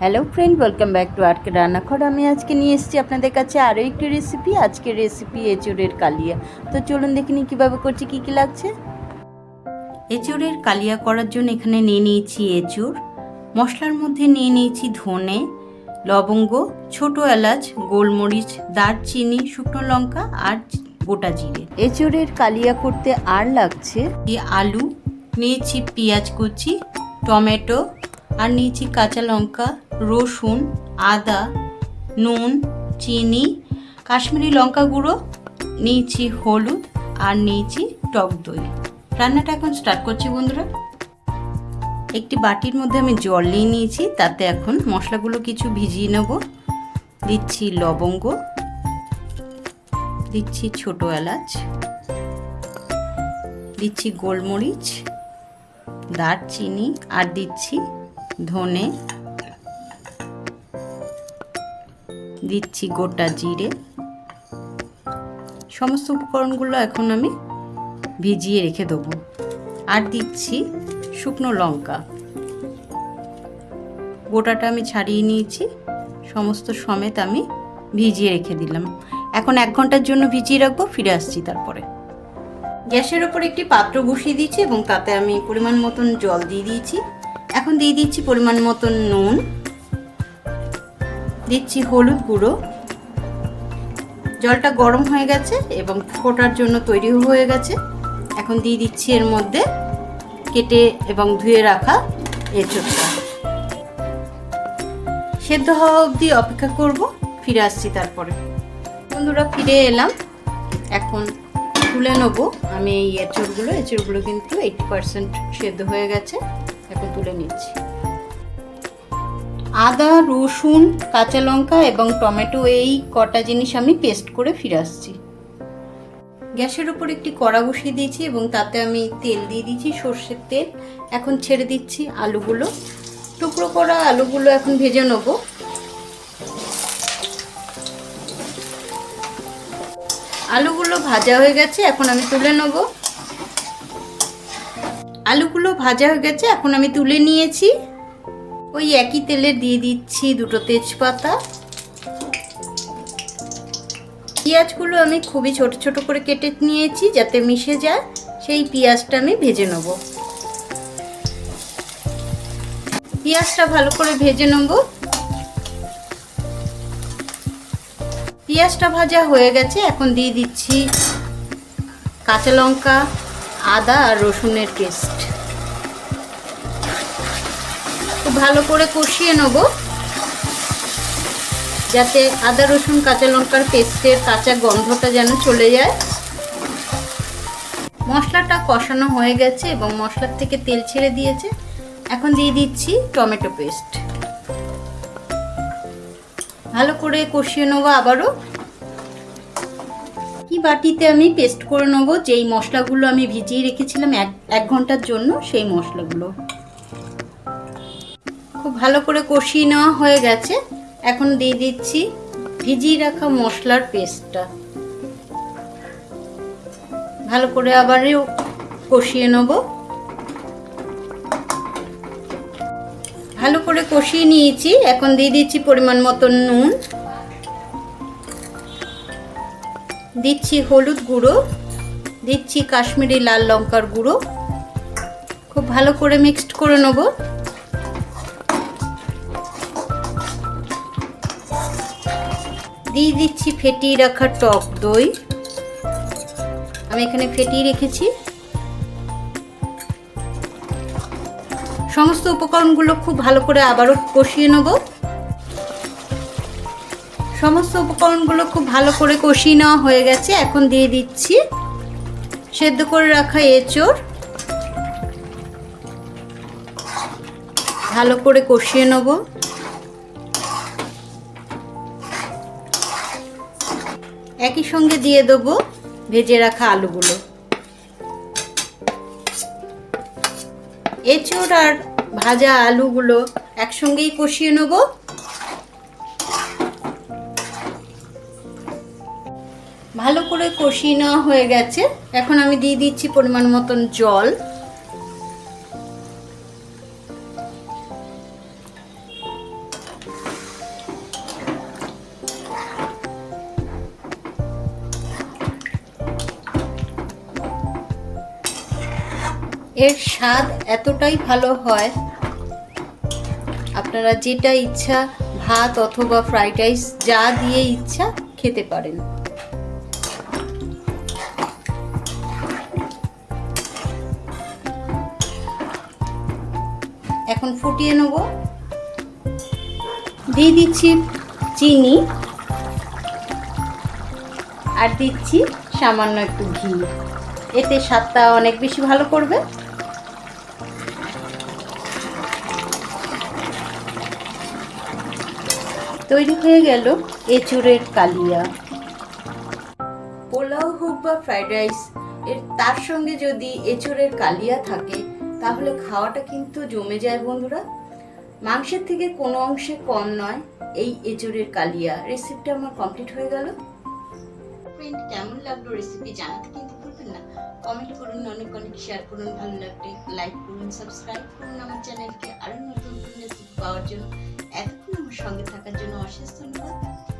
Hello friend welcome back to আটকে রান্নাঘর আমি আজকে নিয়ে এসেছি আপনাদের কাছে আরও একটি রেসিপি আজকের রেসিপি এঁচড়ের কালিয়া। তো চলুন দেখে নিই কীভাবে করছি, কী কী লাগছে। এঁচড়ের কালিয়া করার জন্য এখানে নিয়ে নিয়েছি এঁচড়। মশলার মধ্যে নিয়ে নিয়েছি ধনে, লবঙ্গ, ছোট এলাচ, গোলমরিচ, দারচিনি, শুকনো লঙ্কা আর গোটা জিরে। এঁচড়ের কালিয়া করতে আর লাগছে। আলু, নিয়েছি পেঁয়াজ কুচি, টমেটো আর নিয়েছি কাঁচা লঙ্কা, রসুন, আদা, নুন, চিনি, কাশ্মীরি লঙ্কা গুঁড়ো, নিয়েছি হলুদ আর নিয়েছি টক দই। রান্নাটা এখন স্টার্ট করছি বন্ধুরা। একটি বাটির মধ্যে আমি জল নিয়ে নিয়েছি, তাতে এখন মশলাগুলো কিছু ভিজিয়ে নেব। দিচ্ছি লবঙ্গ, দিচ্ছি ছোট এলাচ, দিচ্ছি গোলমরিচ, দারচিনি আর দিচ্ছি ধনে। দিচ্ছি গোটা জিরে। সমস্ত উপকরণগুলো এখন আমি ভিজিয়ে রেখে দেবো। আর দিচ্ছি শুকনো লঙ্কা। গোটাটা আমি ছাড়িয়ে নিয়েছি। সমস্ত সমেত আমি ভিজিয়ে রেখে দিলাম। এখন এক ঘণ্টার জন্য ভিজিয়ে রাখব, ফিরে আসছি তারপরে। গ্যাসের ওপর একটি পাত্র বসিয়ে দিয়েছি এবং তাতে আমি পরিমাণ মতন জল দিয়ে দিয়েছি। এখন দিয়ে দিচ্ছি পরিমাণ মতন নুন। দিচ্ছি হলুদ গুঁড়ো। জলটা গরম হয়ে গেছে এবং ফোটার জন্য তৈরি হয়ে গেছে। এখন দিয়ে দিচ্ছি এর মধ্যে কেটে এবং ধুয়ে রাখা এঁচড়টা। সেদ্ধ হওয়া অবধি অপেক্ষা করব, ফিরে আসছি তারপরে। বন্ধুরা, ফিরে এলাম। এখন তুলে নেব। আমি এই এঁচড়গুলো এঁচড়গুলো কিন্তু এইটি পার্সেন্ট সেদ্ধ হয়ে গেছে। এখন তুলে নিচ্ছি। আদা, রসুন, কাঁচা লঙ্কা এবং টমেটো এই কটা জিনিস আমি পেস্ট করে ফিরে আসছি। গ্যাসের উপর একটি কড়া বসিয়ে দিয়েছি এবং তাতে আমি তেল দিয়ে দিয়েছি সর্ষের তেল। এখন ছেড়ে দিচ্ছি আলুগুলো। টুকরো করা আলুগুলো এখন ভেজে নেব। আলুগুলো ভাজা হয়ে গেছে, এখন আমি তুলে নেব। আলুগুলো ভাজা হয়ে গেছে, এখন আমি তুলে নিয়েছি। ওই একই তেলে দিয়ে দিচ্ছি দুটো তেজপাতা। পেঁয়াজগুলো আমি খুবই ছোট ছোট করে কেটে নিয়েছি যাতে মিশে যায়। সেই পেঁয়াজটা আমি ভেজে নেব। পেঁয়াজটা ভালো করে ভেজে নেব। পেঁয়াজটা ভাজা হয়ে গেছে, এখন দিয়ে দিচ্ছি কাঁচা লঙ্কা, আদা আর রসুনের পেস্ট। খুব ভালো করে কষিয়ে নেব। যাতে আদা, রসুন, কাঁচা লঙ্কার পেস্টের কাঁচা গন্ধটা যেন চলে যায়। মশলাটা কষানো হয়ে গেছে এবং মশলার থেকে তেল ছেড়ে দিয়েছে। এখন দিয়ে দিচ্ছি টমেটো পেস্ট। ভালো করে কষিয়ে নেব আবারও। কি বাটিতে আমি পেস্ট করে নেব? যেই মশলাগুলো আমি ভিজিয়ে রেখেছিলাম এক এক ঘণ্টার জন্য, সেই মশলাগুলো। খুব ভালো করে কষিয়ে নেওয়া হয়ে গেছে। এখন দিয়ে দিচ্ছি ভিজিয়ে রাখা মশলার পেস্টটা। ভালো করে আবারও কষিয়ে নেব। ভালো করে কষিয়ে নিয়েছি। এখন দিয়ে দিচ্ছি পরিমাণ মতন নুন। দিচ্ছি হলুদ গুঁড়ো। দিচ্ছি কাশ্মীরি লাল লঙ্কার গুঁড়ো। খুব ভালো করে মিক্সড করে নেব। দিয়ে দিচ্ছি ফেটিয়ে রাখা টক দই। আমি এখানে ফেটিয়ে রেখেছি। সমস্ত উপকরণগুলো খুব ভালো করে আবারও কষিয়ে নেব। সমস্ত উপকরণগুলো খুব ভালো করে কষিয়ে নেওয়া হয়ে গেছে। এখন দিয়ে দিচ্ছি সেদ্ধ করে রাখা এঁচড়। ভালো করে কষিয়ে নেব। একই সঙ্গে দিয়ে দেবো ভেজে রাখা আলুগুলো। এঁচড় আর ভাজা আলুগুলো একসঙ্গেই কষিয়ে নেব। ভালো করে কষিয়ে নেওয়া হয়ে গেছে। এখন আমি দিয়ে দিচ্ছি পরিমাণ মতন জল। এর স্বাদ এতটাই ভালো হয়। আপনারা যেটা ইচ্ছা, ভাত অথবা ফ্রাইড রাইস যা দিয়ে ইচ্ছা খেতে পারেন। এখন ফুটিয়ে নেব। দিয়ে দিচ্ছি চিনি। আর দিচ্ছি সামান্য একটু ঘি। এতে স্বাদটা অনেক বেশি ভালো করবে। তৈরি হয়ে গেল এঁচুড়ের কালিয়া। পোলাও হোক বা ফ্রাইড রাইস এর তার সঙ্গে যদি এঁচুড়ের কালিয়া থাকে তাহলে খাওয়াটা কিন্তু জমে যায় বন্ধুরা। মাংসের থেকে কোনো অংশে কম নয় এই এঁচুড়ের কালিয়া। রেসিপিটা আমার কমপ্লিট হয়ে গেল। ফ্রেন্ড কেমন লাগল রেসিপি জানাতে কিন্তু ভুলবেন না। কমেন্ট করুন অনেক অনেক শেয়ার করুন ভালো লাগলে লাইক করুন সাবস্ক্রাইব করুন আমার চ্যানেলকে আরও নতুন নতুন রেসিপি পাওয়ার জন্য আমার সঙ্গে থাকার জন্য অশেষ ধন্যবাদ।